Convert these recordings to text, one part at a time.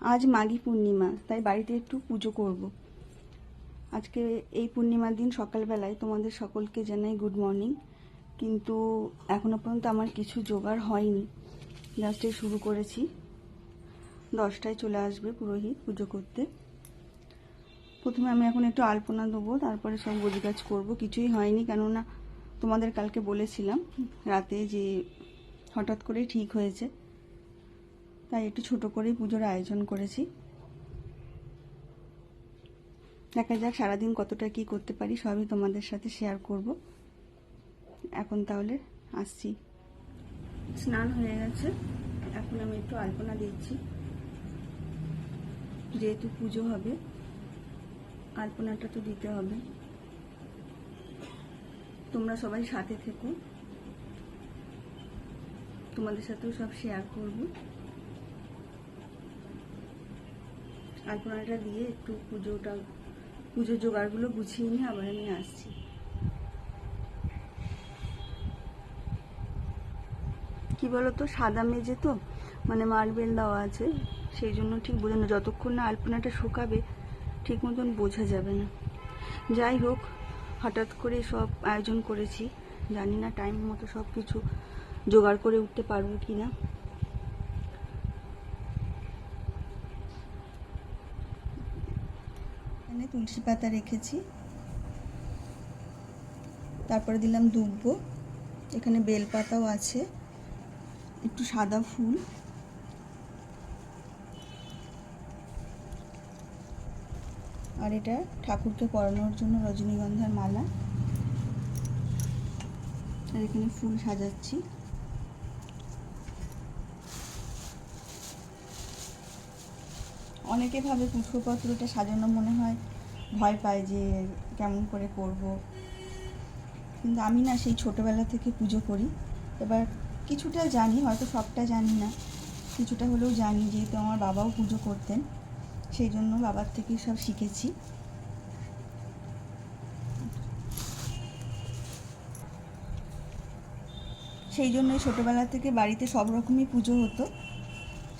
আজ মাঘী পূর্ণিমা, তাই বাড়িতে একটু পুজো করব। আজকে এই পূর্ণিমার দিন সকালবেলায় তোমাদের সকলকে জানাই গুড মর্নিং কিন্তু এখনও পর্যন্ত আমার কিছু জোগাড় হয়নি। জাস্ট শুরু করেছি। দশটায় চলে আসবে পুরোহিত পুজো করতে। প্রথমে আমি এখন একটু আলপনা দেবো তারপরে সব কাজ করব। কিছুই হয়নি, কেননা তোমাদের কালকে বলেছিলাম, রাতে যে হঠাৎ করেই ঠিক হয়েছে। তাই একটু ছোট করেই পুজোর আয়োজন করেছি। দেখা যাক সারাদিন কতটা কি করতে পারি, সবই তোমাদের সাথে শেয়ার করব। এখন তাহলে আসছি। স্নান হয়ে গেছে, এখন আমি একটু আলপনা দিচ্ছি। যেহেতু পুজো হবে, আলপনাটা তো দিতে হবে। তোমরা সবাই সাথে থেকো। তোমাদের সাথেও সব শেয়ার করব। আলপনাটা দিয়ে একটু পুজোটা পুজোর জোগাড়গুলো গুছিয়ে নিয়ে আবার আমি আসছি। কি বলতো, সাদা মেজে তো মানে মার্বেল দেওয়া আছে, সেই জন্য ঠিক বোঝা না, যতক্ষণ না আলপনাটা শুকাবে, ঠিক মতন বোঝা যাবে না। যাই হোক, হঠাৎ করে সব আয়োজন করেছি, জানি না টাইম মতো সব কিছু জোগাড় করে উঠতে পারব কি না এখানে তুলসী পাতা রেখেছি। তারপরে দিলাম দুব্ব। এখানে বেল পাতাও আছে। একটু সাদা ফুল। আর এটা ঠাকুরকে পরানোর জন্য রজনীগন্ধার মালা। আর এখানে ফুল সাজাচ্ছি। অনেকে ভাবে পুষ্পপত্রটা সাজানো মনে হয় ভয় পায় যে কেমন করে করব। কিন্তু আমি না সেই ছোটোবেলা থেকে পুজো করি। এবার কিছুটা জানি, হয়তো সবটা জানি না। কিছুটা হলেও জানি যেহেতু আমার বাবাও পুজো করতেন, সেই জন্য বাবার থেকেই সব শিখেছি। সেই জন্যই ছোটোবেলা থেকে বাড়িতে সব রকমই পুজো হতো।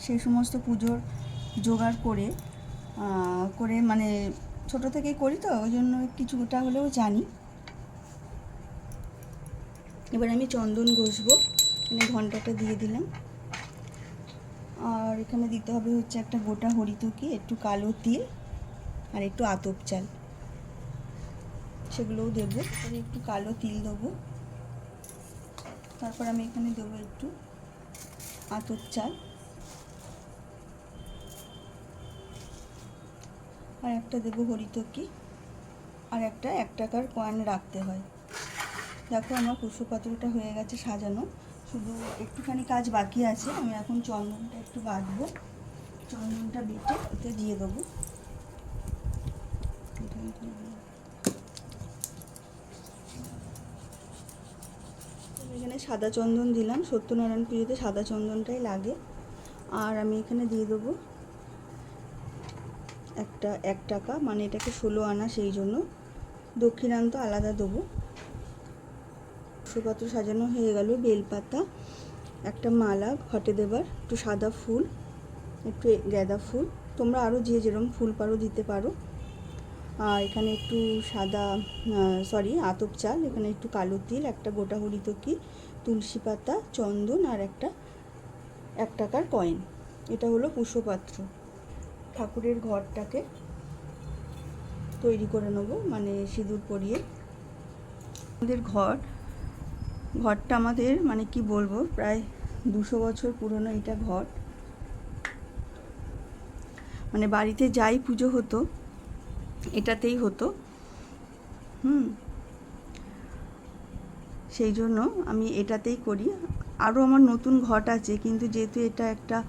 সেই সমস্ত পুজোর জোগাড় করে করে মানে ছোট থেকেই করি তো, ওই জন্য কিছুটা হলেও জানি। এবার আমি চন্দন ঘষবো এখানে ঘন্টাটা দিয়ে দিলাম। আর এখানে দিতে হবে হচ্ছে একটা গোটা হরিতকি, একটু কালো তিল আর একটু আতপ চাল। সেগুলোও দেবো একটু কালো তিল দেবো। তারপর আমি এখানে দেবো একটু আতপ চাল। আর একটা দেবো হরিতকি। আর একটা এক টাকার কয়েন রাখতে হয়। দেখো আমার কুশোপাত্রটা হয়ে গেছে সাজানো। শুধু একটুখানি কাজ বাকি আছে। আমি এখন চন্দনটা একটু বাঁধবো। চন্দনটা বেটে ওতে দিয়ে দেবো। এখানে সাদা চন্দন দিলাম। সত্যনারায়ণ পুজোতে সাদা চন্দনটাই লাগে। আর আমি এখানে দিয়ে দেবো একটা, এক টাকা মানে এটাকে ষোলো আনা সেই জন্য। দক্ষিণান্ত আলাদা দেবো। সুপাত্র সাজানো হয়ে গেল, বেলপাতা, একটা মালা, ঘটে দেবার, একটু সাদা ফুল, একটু গাঁদা ফুল। তোমরা আরও যে যেরকম ফুল পারো দিতে পারো। আর এখানে একটু সাদা সরি আতপ চাল, এখানে একটু কালো তিল, একটা গোটা হরিতকি তুলসী পাতা, চন্দন আর একটা, এক টাকার কয়েন এটা হলো পুষ্পপাত্র। ঠাকুরের ঘরটাকে তৈরি করে নেব মানে সিঁদুর পরিয়ে। আমাদের ঘর, ঘরটা আমাদের মানে কি বলব, প্রায় দুশো বছর পুরনো এটা ঘর। মানে বাড়িতে যাই পুজো হতো, এটাতেই হতো। হুম। সেই জন্য আমি এটাতেই করি। আরও আমার নতুন ঘট আছে, কিন্তু যেহেতু এটা একটা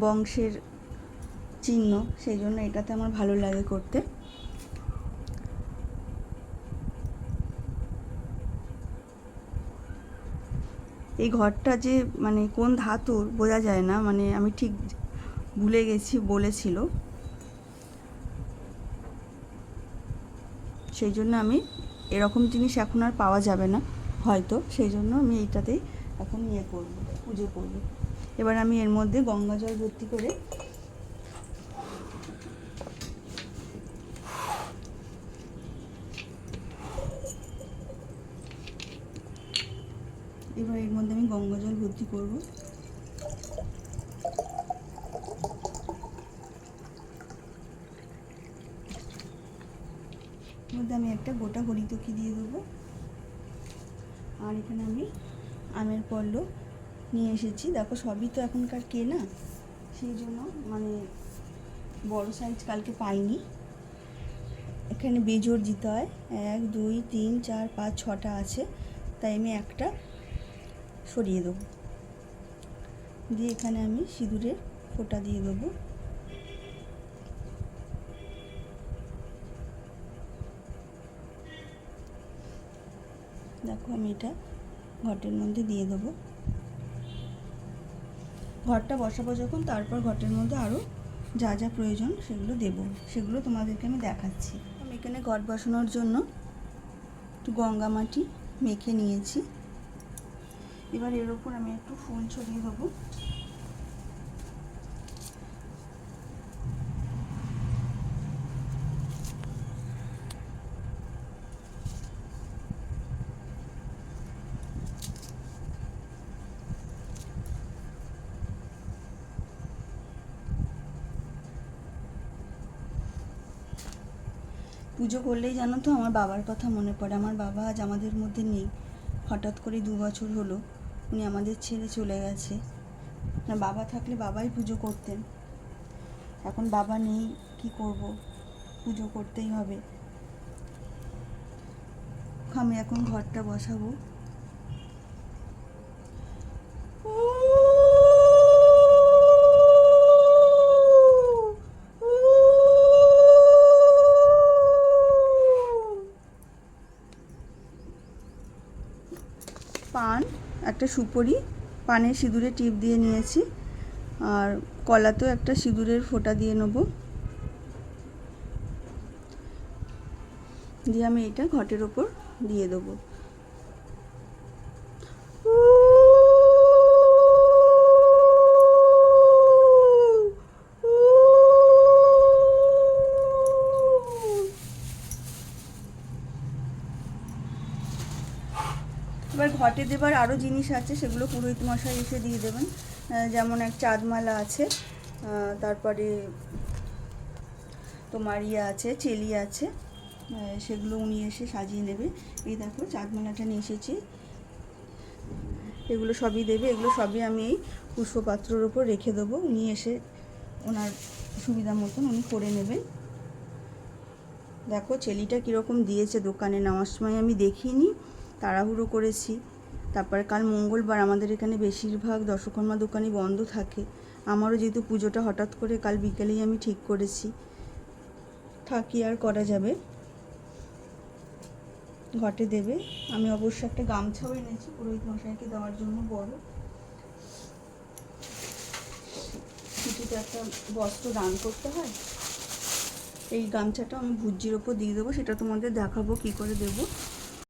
বংশের চিহ্ন, সেই জন্য এটাতে আমার ভালো লাগে করতে। এই ঘরটা যে মানে কোন ধাতুর বোঝা যায় না মানে আমি ঠিক ভুলে গেছি, বলেছিল। সেই জন্য আমি এরকম জিনিস এখন আর পাওয়া যাবে না, হয়তো। সেই জন্য আমি এইটাতেই এখন ইয়ে করব, পুজো করব। এবার আমি এর মধ্যে গঙ্গা জল ভর্তি করে গঙ্গা জল ভর্তি করব। মধ্যে আমি একটা গোটা হরিতকি দিয়ে দেবো। আর এখানে আমি আমের পল্লব নিয়ে এসেছি। দেখো সবই তো এখনকার কেনা, সেই জন্য মানে বড় সাইজ কালকে পাইনি। এখানে বেজোর দিতে হয়। এক, দুই, তিন, চার, পাঁচ, ছটা আছে। তাই আমি একটা সরিয়ে দেবো। দিয়ে এখানে আমি সিঁদুরের ফোঁটা দিয়ে দেবো। দেখো আমি এটা ঘটের মধ্যে দিয়ে দেবো। ঘরটা বসাবো যখন, তারপর ঘটের মধ্যে আরও যা যা প্রয়োজন সেগুলো দেবো। সেগুলো তোমাদেরকে আমি দেখাচ্ছি। আমি এখানে ঘট বসানোর জন্য একটু গঙ্গা মাটি মেখে নিয়েছি। এবার এর ওপর আমি একটু ফুল ছড়িয়ে দেবো। পুজো করলেই জানো তো আমার বাবার কথা মনে পড়ে। আমার বাবা আজ আমাদের মধ্যে নেই। হঠাৎ করে দু বছর হলো। উনি আমাদের ছেড়ে চলে গেছে। না, বাবা থাকলে বাবাই পুজো করতেন। এখন বাবা নেই, কি করব? পুজো করতেই হবে। আমি এখন ঘরটা বসাবো। একটা সুপরি, পানের সিঁদুরে টিপ দিয়ে নিয়েছি, আর কলাতেও একটা সিঁদুরের ফোঁটা দিয়ে নেব। দিয়ে আমি এটা ঘটের ওপর দিয়ে দেবো। এবার ঘটে দেবার আরও জিনিস আছে, সেগুলো পুরোহিত মশাই এসে দিয়ে দেবেন। যেমন এক চাঁদমালা আছে তারপরে তোমার ইয়ে আছে, চেলি আছে সেগুলো উনি এসে সাজিয়ে নেবে এই দেখো চাঁদমালাটা নিয়ে এসেছি। এগুলো সবই দেবে, এগুলো সবই আমি এই পুষ্পপাত্রর ওপর রেখে দেবো। উনি এসে ওনার সুবিধা মতন উনি করে নেবেন। দেখো, চেলিটা কীরকম দিয়েছে দোকানে, নেওয়ার সময় আমি দেখিনি। তাড়াহুড়ো করেছি। তারপরে কাল মঙ্গলবার আমাদের এখানে বেশিরভাগ দশকর্মা দোকানই বন্ধ থাকে। আমারও যেহেতু পুজোটা হঠাৎ করে কাল বিকেলেই আমি ঠিক করেছি। থাকি আর করা যাবে। ঘটে দেবে। আমি অবশ্য একটা গামছাও এনেছি, পুরোহিত মশাইকে দেওয়ার জন্য বড়। কিছুতে একটা বস্ত্র দান করতে হয়। এই গামছাটা আমি ভুজির ওপর দিয়ে দেবো, সেটা তোমাদের দেখাবো, কি করে দেবো।